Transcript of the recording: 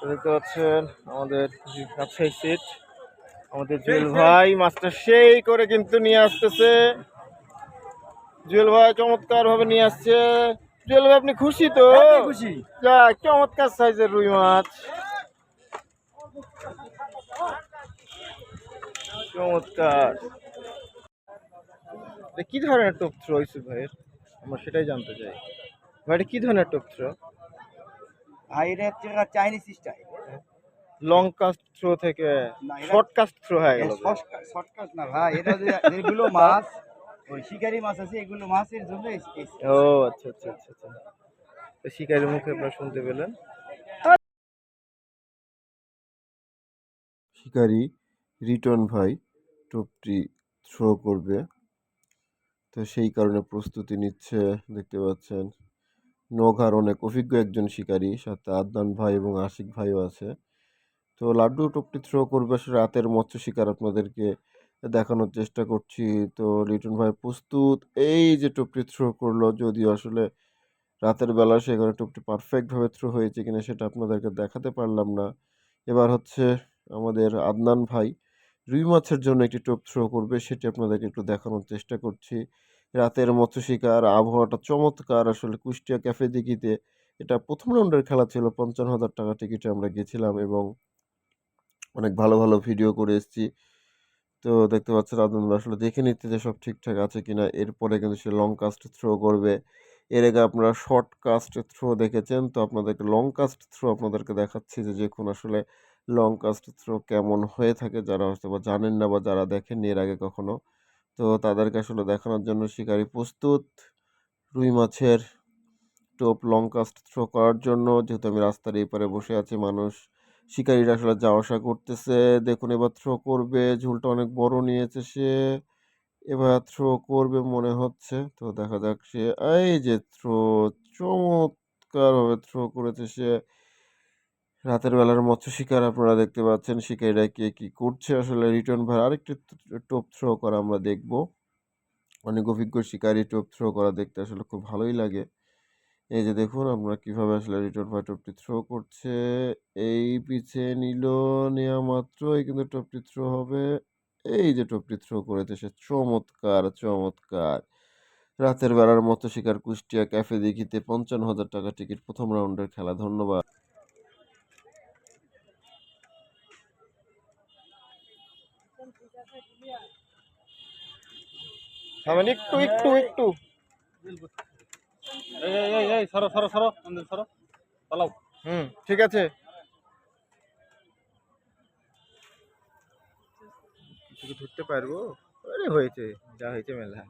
দেখতে পাচ্ছেন আমাদের রাজশাহী সিট আমাদের জুয়েল ভাই মাছটা সেই করে কিন্তু নিয়ে আসতেছে। জুয়েল ভাই চমৎকার ভাবে নিয়ে আসছে। জুয়েল ভাই আপনি খুশি তো? খুশি। যা চমৎকার সাইজের রুই মাছ। চমৎকার। কি ধরনের টোপ থ্রো ইসুফ ভাইয়ের? আমরা সেটাই জানতে চাই। ভাই এটা কি ধরনের টোপ থ্রো? ভাই এটা হচ্ছে Chinese style long cast throw থেকে শর্ট কাস্ট থ্রো হয়ে গেল। শর্টকাট না ভাই এটা যেগুলো মাছ ওই শিকারি মাছ আছে এগুলো মাছের জন্য এই- এই- ও আচ্ছা আচ্ছা আচ্ছা আচ্ছা। তো শিকারের মুখে আপনারা শুনতে পেলেন। শিকারি রিটন ভাই টোপটি থ্রো করবে। তো সেই কারণে প্রস্তুতি নিচ্ছে দেখতে পাচ্ছেন। নঘার অনেক অভিজ্ঞ একজন শিকারী, সাথে আদনান ভাই এবং আশিক ভাইও আছে। তো লাড্ডু টোপটি থ্রো করবে আসলে রাতের মৎস্য শিকার আপনাদেরকে দেখানোর চেষ্টা করছি। তো লিটন ভাই প্রস্তুত, এই যে টোপটি থ্রো করল, যদিও আসলে রাতের বেলা সেখানে টোপটি পারফেক্টভাবে থ্রো হয়েছে কিনা সেটা আপনাদেরকে দেখাতে পারলাম না। এবার হচ্ছে আমাদের আদনান ভাই, রুই মাছের জন্য একটি টোপ থ্রো করবে, সেটি আপনাদেরকে একটু দেখানোর চেষ্টা করছি। রাতের মৎস্য শিকার আবহাওয়াটা চমৎকার। আসলে কুষ্টিয়া ক্যাফে দিঘিতে এটা প্রথম রাউন্ডের খেলা ছিল। পঞ্চান্ন হাজার টাকা টিকিটে আমরা গেছিলাম এবং অনেক ভালো ভালো ভিডিও করে এসেছি। তো দেখতে পাচ্ছেন আদনান আসলে দেখে নিতে যে সব ঠিকঠাক আছে কিনা। এরপরে কিন্তু সে লং কাস্ট থ্রো করবে। এর আগে আপনারা শর্ট কাস্ট থ্রো দেখেছেন। তো আপনাদেরকে লং কাস্ট থ্রো আপনাদেরকে দেখাচ্ছি যে দেখুন আসলে লং কাস্ট থ্রো কেমন হয়ে থাকে। যারা হয়তো বা জানেন না বা যারা দেখেননি এর আগে কখনো। তো তাদেরকে আসলে দেখানোর জন্য শিকারি প্রস্তুত। রুই মাছের টোপ লং কাস্ট থ্রো করার জন্য, যেহেতু আমি রাস্তার এই পারে বসে আছি, মানুষ শিকারিরা আসলে যাওয়া আসা করতেছে। দেখুন, এবার থ্রো করবে, ঝুলটা অনেক বড় নিয়েছে সে। এবার থ্রো করবে মনে হচ্ছে, তো দেখা যাক সে, এই যে থ্রো চমৎকারভাবে থ্রো করেছে সে। রাতের বেলার মৎস্য শিকার আপনারা দেখতে পাচ্ছেন। শিকারীরা কে কি করছে আসলে রিটার্ন ভাই আরেকটি টোপ থ্রো করা আমরা দেখব। অনেক অভিজ্ঞ শিকারী টোপ থ্রো করা দেখতে আসলে খুব ভালোই লাগে। এই যে দেখুন, আমরা কীভাবে আসলে রিটার্ন ভাই টোপটি থ্রো করছে। এই পিছে নিল নেওয়া মাত্রই কিন্তু টোপটি থ্রো হবে। এই যে টোপটি থ্রো করেছে সে, চমৎকার চমৎকার। রাতের বেলার মতো শিকার কুষ্টিয়া ক্যাফে দেখিতে পঞ্চান্ন হাজার টাকা টিকিট প্রথম রাউন্ডের খেলা, ধন্যবাদ। মানে একটু একটু একটু। এই এই এই সরো সরো সরো মন্দির সরো। চালাও হুম ঠিক আছে। কিছু ধরতে পারব? আরে হয়েছে যা হয়েছে মেলা।